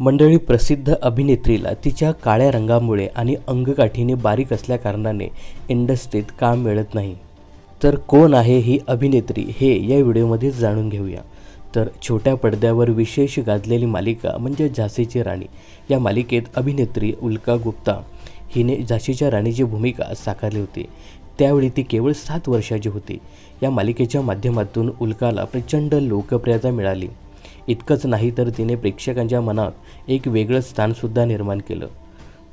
मंडळी प्रसिद्ध अभिनेत्रीला तिच्या काळ्या रंगामुळे आणि अंगकाठीने बारीक असल्याकारणाने इंडस्ट्रीत काम मिळत नाही. तर कोण आहे ही अभिनेत्री हे या व्हिडिओमध्ये जाणून घेऊया. तर छोट्या पडद्यावर विशेष गाजलेली मालिका म्हणजे झाशीची राणी. या मालिकेत अभिनेत्री उल्का गुप्ता हिने झाशीच्या राणीची भूमिका साकारली होती. त्यावेळी ती केवळ सात वर्षाची होती. या मालिकेच्या माध्यमातून उल्काला प्रचंड लोकप्रियता मिळाली. इतकंच नाही तर तिने प्रेक्षकांच्या मनात एक वेगळं स्थानसुद्धा निर्माण केलं.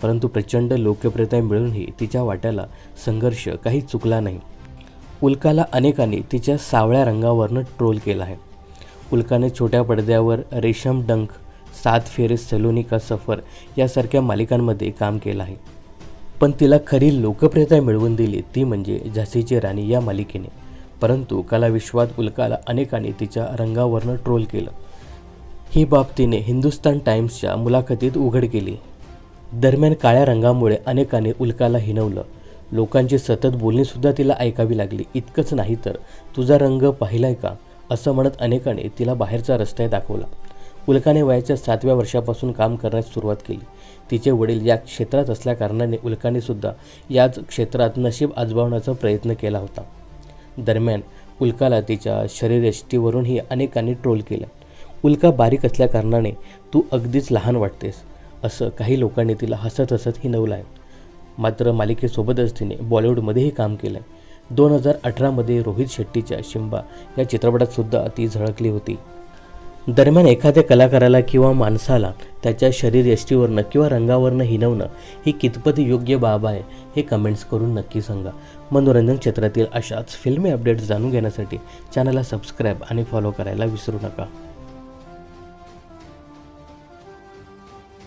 परंतु प्रचंड लोकप्रियता मिळूनही तिच्या वाट्याला संघर्ष काही चुकला नाही. उल्काला अनेकांनी तिच्या सावळ्या रंगावरनं ट्रोल केला आहे. उल्काने छोट्या पडद्यावर रेशम डंक सात फेरे सलोनी का सफर यासारख्या मालिकांमध्ये काम केलं आहे. पण तिला खरी लोकप्रियता मिळवून दिली ती म्हणजे झाशीची राणी या मालिकेने. परंतु कलाविश्वात उल्काला अनेकांनी तिच्या रंगावरनं ट्रोल केलं. ही बाब तिने हिंदुस्तान टाइम्सच्या मुलाखतीत उघड केली. दरम्यान काळ्या रंगामुळे अनेकांनी उल्काला हिनवलं लोकांची सतत बोलणीसुद्धा तिला ऐकावी लागली. इतकंच नाही तर तुझा रंग पाहिलाय का? असं म्हणत अनेकांनी तिला बाहेरचा रस्ताही दाखवला. उल्काने वयाच्या सातव्या वर्षापासून काम करण्यास सुरुवात केली. तिचे वडील या क्षेत्रात असल्याकारणाने उल्काने सुद्धा याच क्षेत्रात नशीब आजमावण्याचा प्रयत्न केला होता. दरम्यान उल्काला तिच्या शरीरयष्टीवरूनही अनेकांनी ट्रोल केलं. उल्का बारीक असल्याकारणाने तू अगदीच लहान वाटतेस असं काही लोकांनी तिला हसत हसत हिनवलं आहे मात्र मालिकेसोबतच तिने बॉलिवूडमध्येही काम केलं आहे दोन हजार अठरामध्ये रोहित शेट्टीच्या शिंबा या चित्रपटातसुद्धा ती झळकली होती. दरम्यान एखाद्या कलाकाराला किंवा माणसाला त्याच्या शरीर यष्टीवरनं किंवा रंगावरनं हिनवणं ही कितपत योग्य बाब आहे हे कमेंट्स करून नक्की सांगा. मनोरंजन क्षेत्रातील अशाच फिल्मी अपडेट्स जाणून घेण्यासाठी चॅनलला सबस्क्राईब आणि फॉलो करायला विसरू नका.